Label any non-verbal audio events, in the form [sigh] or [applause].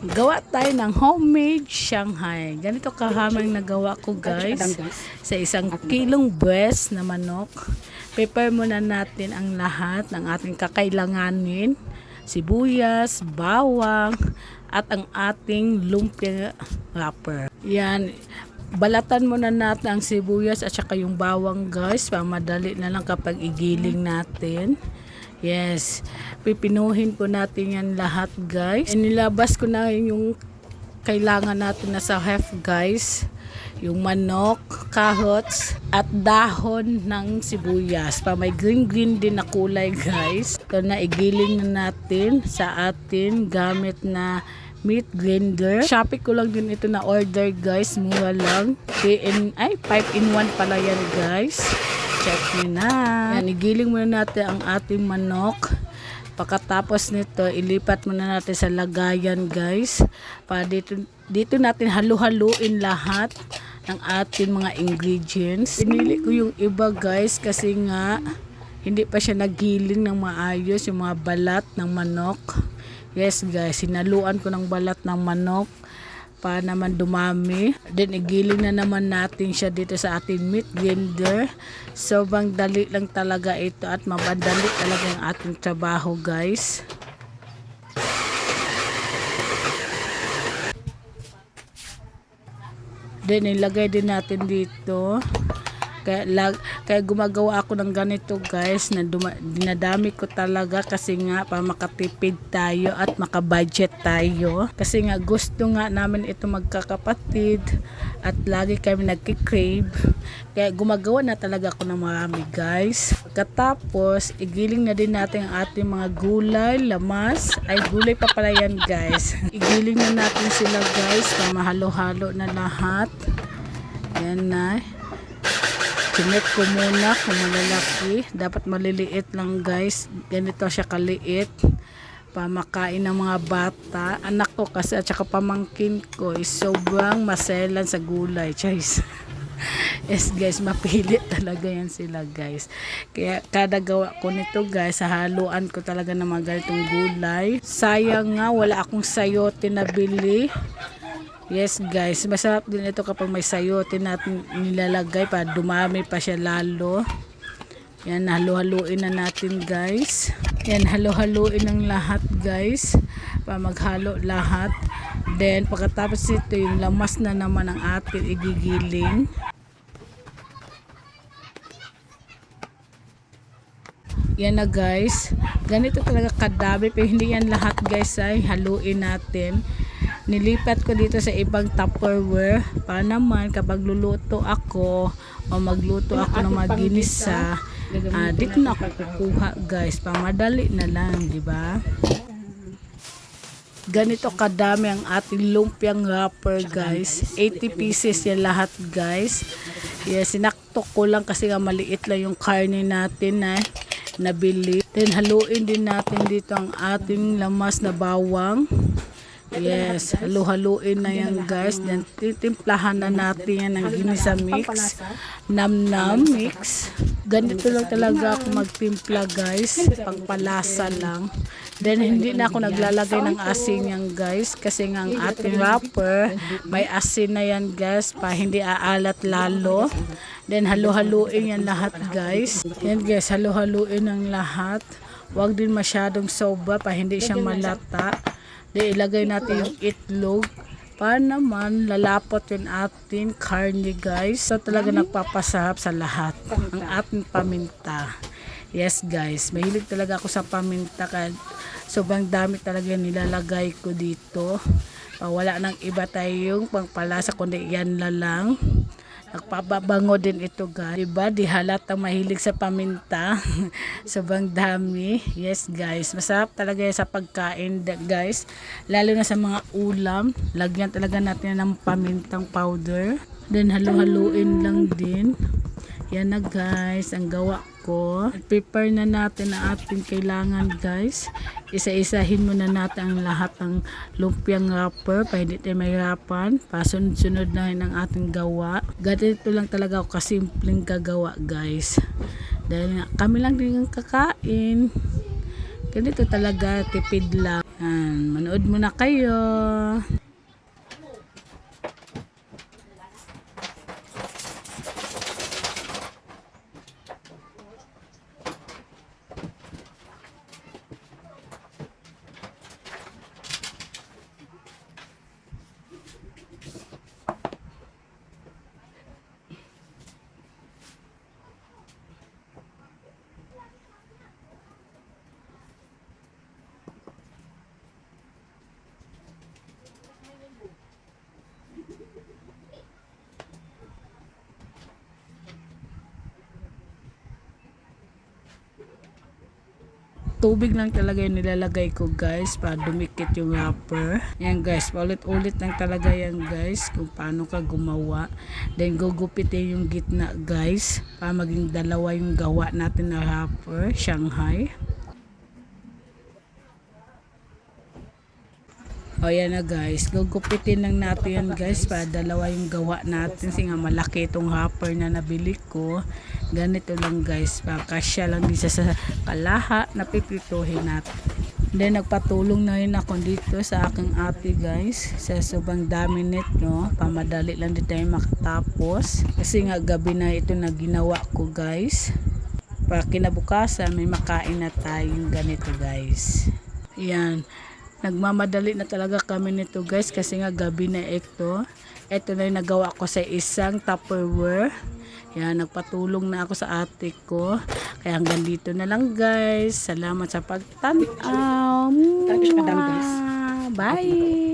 gawa tayo ng homemade Shanghai. Ganito kahamang nagawa ko guys. Sa isang kilong breast na manok. Prepare muna natin ang lahat ng ating kakailanganin. Sibuyas, bawang, at ang ating lumpia wrapper. Yan. Balatan muna natin ang sibuyas at saka yung bawang guys. Para madali na lang kapag igiling natin. Yes. Pipinuhin po natin yan lahat guys. And nilabas ko na yung kailangan natin na sa hef guys. Yung manok, carrots, at dahon ng sibuyas. Pa may green-green din na kulay guys. Ito na igiling na natin sa atin gamit na meat grinder. Shopee ko lang din ito na order guys. Mura lang. 3 in, ay 5 in 1 pala yan guys. Check nyo na. Yan, igiling muna natin ang ating manok. Pagkatapos nito, ilipat muna natin sa lagayan guys. Para dito, dito natin halu-haluin lahat ng ating mga ingredients. Pinili ko yung iba guys kasi nga hindi pa siya nagiling ng maayos yung mga balat ng manok. Yes guys, sinaluan ko ng balat ng manok para naman dumami. Then igiling na naman natin siya dito sa ating meat grinder. Sobrang dali lang talaga ito at mabandali talaga ang ating trabaho guys. Then ilagay din natin dito. Kaya, lag, kaya gumagawa ako ng ganito guys na duma, dinadami ko talaga kasi nga para makatipid tayo at makabudget tayo. Kasi nga gusto nga namin ito magkakapatid at lagi kami nagkikrave. Kaya gumagawa na talaga ako ng marami guys. Katapos, igiling na din natin ang ating mga gulay, lamas. Ay gulay pa pala yan guys. igiling na natin sila guys para mahalo-halo na lahat. Yan na. Chinek ko muna kung malalaki. Dapat maliliit lang guys. Ganito siya kaliit. Pamakain ng mga bata. Anak ko kasi at saka pamangkin ko is sobrang maselan sa gulay. [laughs] Choice. yes guys, mapilit [laughs] talaga yan sila guys. Kaya kada gawa ko nito guys, haluan ko talaga ng mga ganitong gulay. Sayang nga, wala akong sayote na bili. Yes guys, masarap din ito kapag may sayote natin nilalagay para dumami pa siya lalo. Yan, halu-haluin na natin guys. Yan, halu-haluin ng lahat guys. Para maghalo lahat. Then, pagkatapos ito, yung lamas na naman ang atin igigiling. Yan na guys. Ganito talaga kadami. Pero hindi yan lahat guys ay haluin natin. Nilipat ko dito sa ibang tupperware. Para naman kapag luluto ako o magluto ako ng maginisa, ah, dito na ako kukuha guys. Pamadali na lang, di ba? Ganito kadami ang ating lumpiang wrapper guys. 80 pieces yan lahat guys. Yes, sinakto ko lang kasi nga maliit lang yung karne natin na nabili. Then haluin din natin dito ang ating lamas na bawang. Yes, halu-haluin na yan guys. Then titimplahan na natin yan ng ginisa mix. Nam-nam mix. Ganito lang talaga ako magtimpla guys. Pangpalasa lang. Then hindi na ako naglalagay ng asin yan guys. Kasi nga ang ating wrapper, may asin na yan guys. Pa hindi aalat lalo. Then halu-haluin yan lahat guys. Yan guys, halu-haluin ang lahat. Huwag din masyadong sobra pa hindi siya malata. Di ilagay natin yung itlog. Para naman lalapot yung ating karne guys. So talaga nagpapasarap sa lahat. Ang ating paminta. Yes guys, mahilig talaga ako sa paminta. Kaya sobrang dami talaga nilalagay ko dito. Uh, wala nang iba tayong pangpalasa kundi yan na lang. Nagpapabango din ito guys. Diba? Di halata mahilig sa paminta. [laughs] Sobrang dami. Yes guys. Masarap talaga sa pagkain guys. Lalo na sa mga ulam. Lagyan talaga natin ng pamintang powder. Then halu-haluin lang din. Yan na guys, ang gawa ko. Prepare na natin ang ating kailangan guys. Isa-isahin muna natin ang lahat ng lumpiang wrapper para hindi tayo mahirapan. Pasunod-sunod na rin ang ating gawa. Ganito lang talaga ako kasimpleng gagawa guys. Dahil nga, kami lang din ang kakain. Ganito talaga, tipid lang. Yan, manood muna kayo. Tubig lang talaga yung nilalagay ko guys para dumikit yung wrapper. Yan guys, paulit-ulit lang talaga yan guys kung paano ka gumawa. Then gugupitin yung gitna guys para maging dalawa yung gawa natin na wrapper, Shanghai. O yan na guys, gugupitin lang natin yan guys para dalawa yung gawa natin. Kasi nga malaki itong hopper na nabili ko. Ganito lang guys, para kasya lang siya sa kalaha na pipituhin natin. Then nagpatulong na rin ako dito sa aking ate guys. Sa sobrang dami nito, pamadali lang din tayo makatapos. Kasi nga gabi na ito na ginawa ko guys. Para kinabukasan may makain na tayong ganito guys. Yan. Nagmamadali na talaga kami nito guys kasi nga gabi na ito. Ito na yung nagawa ko sa isang Tupperware. Yan, nagpatulong na ako sa ate ko. Kaya hanggang dito na lang guys. Salamat sa pagtanaw. Bye!